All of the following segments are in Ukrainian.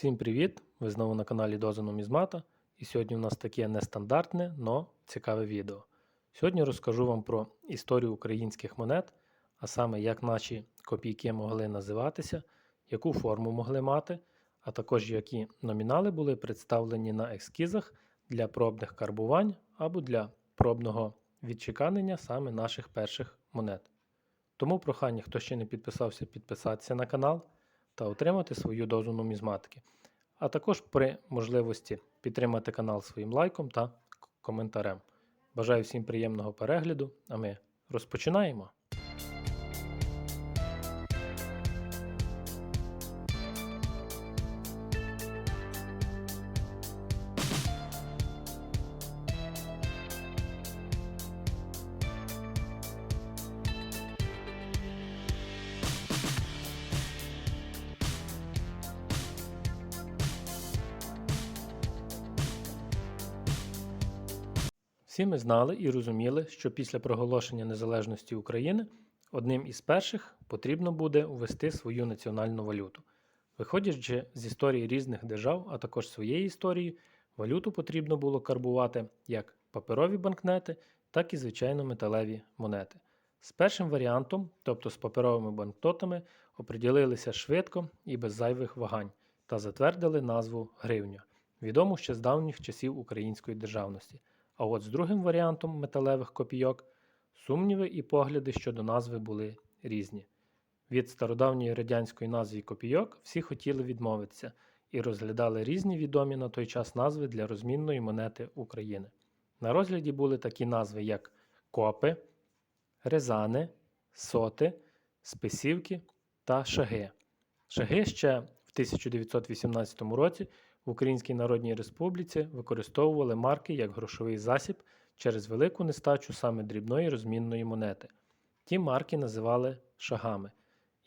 Всім привіт! Ви знову на каналі Доза Нумізмата. І сьогодні у нас таке нестандартне, но цікаве відео. Сьогодні розкажу вам про історію українських монет, а саме як наші копійки могли називатися, яку форму могли мати, а також які номінали були представлені на ескізах для пробних карбувань або для пробного відчеканення саме наших перших монет. Тому прохання, хто ще не підписався, підписатися на канал та отримати свою дозу нумізматики. А також при можливості підтримати канал своїм лайком та коментарем. Бажаю всім приємного перегляду, а ми розпочинаємо. Всі ми знали і розуміли, що після проголошення незалежності України одним із перших потрібно буде ввести свою національну валюту. Виходячи з історії різних держав, а також своєї історії, валюту потрібно було карбувати як паперові банкнети, так і звичайно металеві монети. З першим варіантом, тобто з паперовими банкнотами, оприділилися швидко і без зайвих вагань та затвердили назву гривня, відому ще з давніх часів української державності. А от з другим варіантом металевих копійок сумніви і погляди щодо назви були різні. Від стародавньої радянської назви копійок всі хотіли відмовитися і розглядали різні відомі на той час назви для розмінної монети України. На розгляді були такі назви, як копи, резани, соти, списівки та шаги. Шаги ще в 1918 році в Українській Народній Республіці використовували марки як грошовий засіб через велику нестачу саме дрібної розмінної монети. Ті марки називали шагами,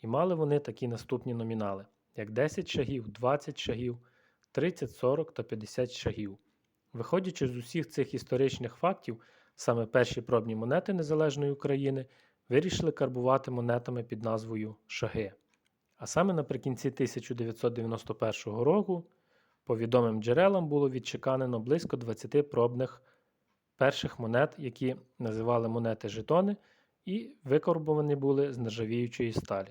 і мали вони такі наступні номінали, як 10 шагів, 20 шагів, 30, 40 та 50 шагів. Виходячи з усіх цих історичних фактів, саме перші пробні монети Незалежної України вирішили карбувати монетами під назвою шаги. А саме наприкінці 1991 року по відомим джерелам було відчеканено близько 20 пробних перших монет, які називали монети жетони, і викорбовані були з нержавіючої сталі.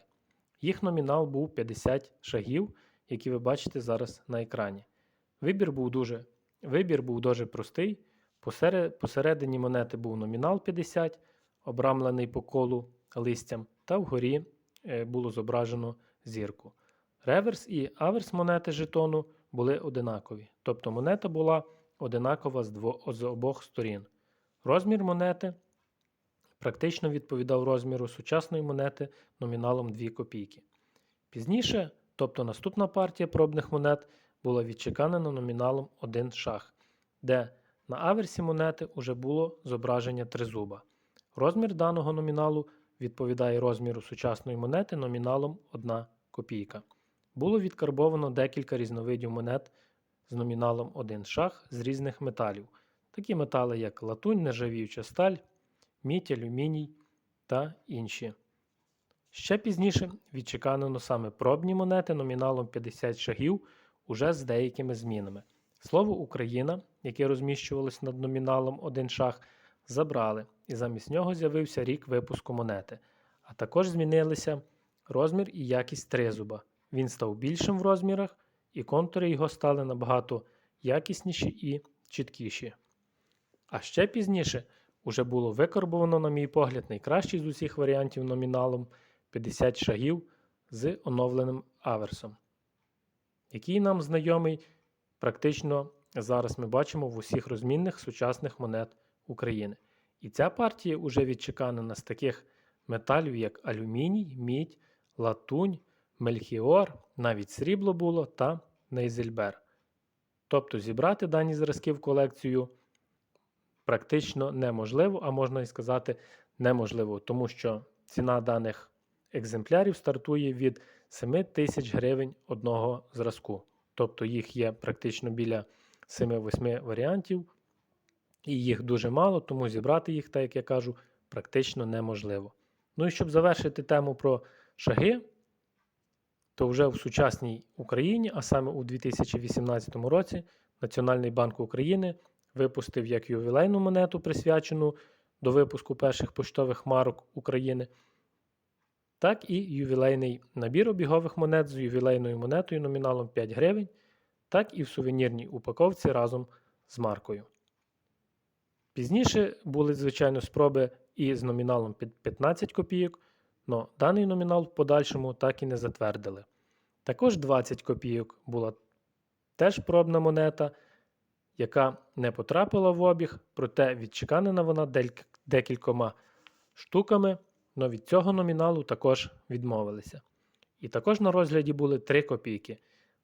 Їх номінал був 50 шагів, які ви бачите зараз на екрані. Вибір був дуже, вибір був дуже простий. Посеред, посередині монети був номінал 50, обрамлений по колу листям, та вгорі е, було зображено зірку. Реверс і аверс монети жетону були одинакові, тобто монета була одинакова з, дво, з обох сторін. Розмір монети практично відповідав розміру сучасної монети номіналом 2 копійки. Пізніше, тобто наступна партія пробних монет, була відчеканена номіналом 1 шах, де на аверсі монети уже було зображення тризуба. Розмір даного номіналу відповідає розміру сучасної монети номіналом 1 копійка. Було відкарбовано декілька різновидів монет з номіналом 1 шах з різних металів, такі метали, як латунь, нержавіюча сталь, мідь, алюміній та інші. Ще пізніше відчеканено саме пробні монети номіналом 50 шагів уже з деякими змінами. Слово Україна, яке розміщувалось над номіналом 1 шах, забрали, і замість нього з'явився рік випуску монети, а також змінилися розмір і якість тризуба. Він став більшим в розмірах, і контури його стали набагато якісніші і чіткіші. А ще пізніше уже було викарбовано, на мій погляд, найкращий з усіх варіантів номіналом 50 шагів з оновленим аверсом, який нам знайомий практично зараз ми бачимо в усіх розмінних сучасних монет України. І ця партія вже відчеканена з таких металів, як алюміній, мідь, латунь, мельхіор, навіть срібло було та нейзельбер. Тобто зібрати дані зразки в колекцію практично неможливо, а можна і сказати неможливо, тому що ціна даних екземплярів стартує від 7 тисяч гривень одного зразку. Тобто їх є практично біля 7-8 варіантів, і їх дуже мало, тому зібрати їх, так як я кажу, практично неможливо. Ну і щоб завершити тему про шаги, то вже в сучасній Україні, а саме у 2018 році, Національний банк України випустив як ювілейну монету, присвячену до випуску перших поштових марок України, так і ювілейний набір обігових монет з ювілейною монетою номіналом 5 гривень, так і в сувенірній упаковці разом з маркою. Пізніше були, звичайно, спроби і з номіналом під 15 копійок, але даний номінал в подальшому так і не затвердили. Також 20 копійок була теж пробна монета, яка не потрапила в обіг, проте відчеканена вона декількома штуками, але від цього номіналу також відмовилися. І також на розгляді були 3 копійки.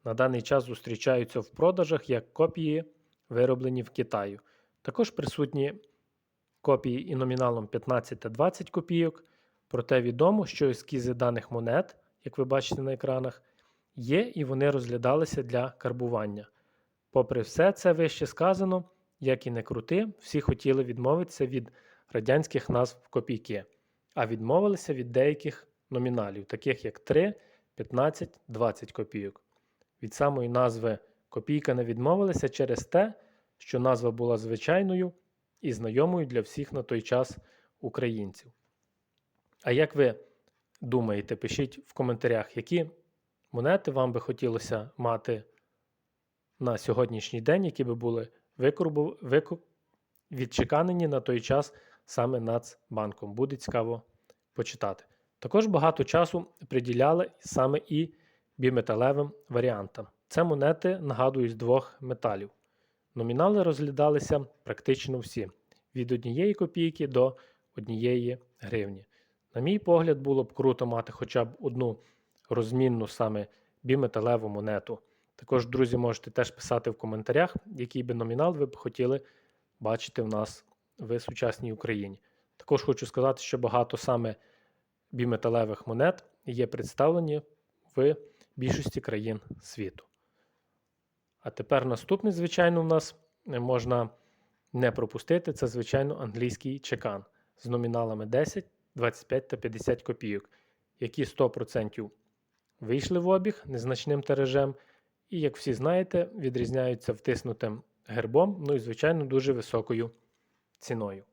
На даний час зустрічаються в продажах як копії, вироблені в Китаю. Також присутні копії і номіналом 15 та 20 копійок, проте відомо, що ескізи даних монет, як ви бачите на екранах, є і вони розглядалися для карбування. Попри все це вище сказано, як і не крути, всі хотіли відмовитися від радянських назв копійки, а відмовилися від деяких номіналів, таких як 3, 15, 20 копійок. Від самої назви копійка не відмовилися через те, що назва була звичайною і знайомою для всіх на той час українців. А як ви думаєте, пишіть в коментарях, які монети вам би хотілося мати на сьогоднішній день, які би були викорбу... вику... відчеканені на той час саме Нацбанком. Буде цікаво почитати. Також багато часу приділяли саме і біметалевим варіантам. Це монети нагадують з двох металів. Номінали розглядалися практично всі від однієї копійки до однієї гривні. На мій погляд, було б круто мати хоча б одну розмінну саме біметалеву монету. Також, друзі, можете теж писати в коментарях, який би номінал ви б хотіли бачити в нас в сучасній Україні. Також хочу сказати, що багато саме біметалевих монет є представлені в більшості країн світу. А тепер наступний, звичайно, у нас можна не пропустити. Це, звичайно, англійський чекан з номіналами 10, 25 та 50 копійок, які 100% вийшли в обіг незначним тиражем, і, як всі знаєте, відрізняються втиснутим гербом, ну і, звичайно, дуже високою ціною.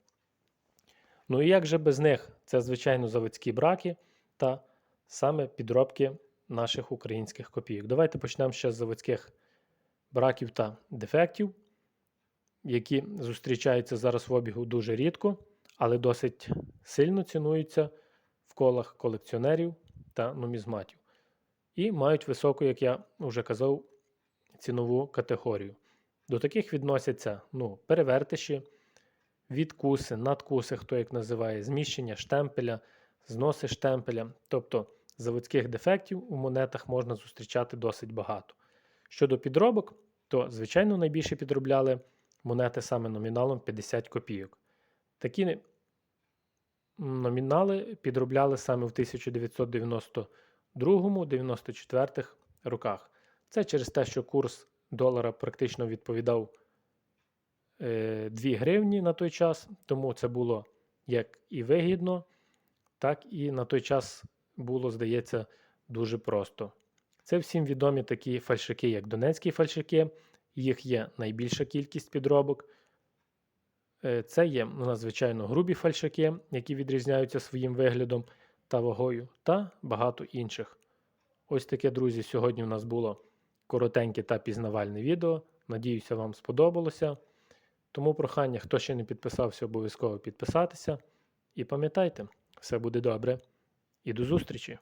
Ну і як же без них? Це, звичайно, заводські браки та саме підробки наших українських копійок. Давайте почнемо ще з заводських браків та дефектів, які зустрічаються зараз в обігу дуже рідко, але досить сильно цінуються в колах колекціонерів та нумізматів. І мають високу, як я вже казав, цінову категорію. До таких відносяться ну, перевертиші, відкуси, надкуси, хто як називає, зміщення штемпеля, зноси штемпеля. Тобто заводських дефектів у монетах можна зустрічати досить багато. Щодо підробок, то, звичайно, найбільше підробляли монети саме номіналом 50 копійок. Такі номінали підробляли саме в 1992-94 роках. Це через те, що курс долара практично відповідав 2 гривні на той час, тому це було як і вигідно, так і на той час було, здається, дуже просто. Це всім відомі такі фальшики, як донецькі фальшики, їх є найбільша кількість підробок. Е, Це є надзвичайно грубі фальшики, які відрізняються своїм виглядом та вагою, та багато інших. Ось таке, друзі, сьогодні у нас було коротеньке та пізнавальне відео. Надіюся, вам сподобалося. Тому прохання, хто ще не підписався, обов'язково підписатися. І пам'ятайте, все буде добре. І до зустрічі!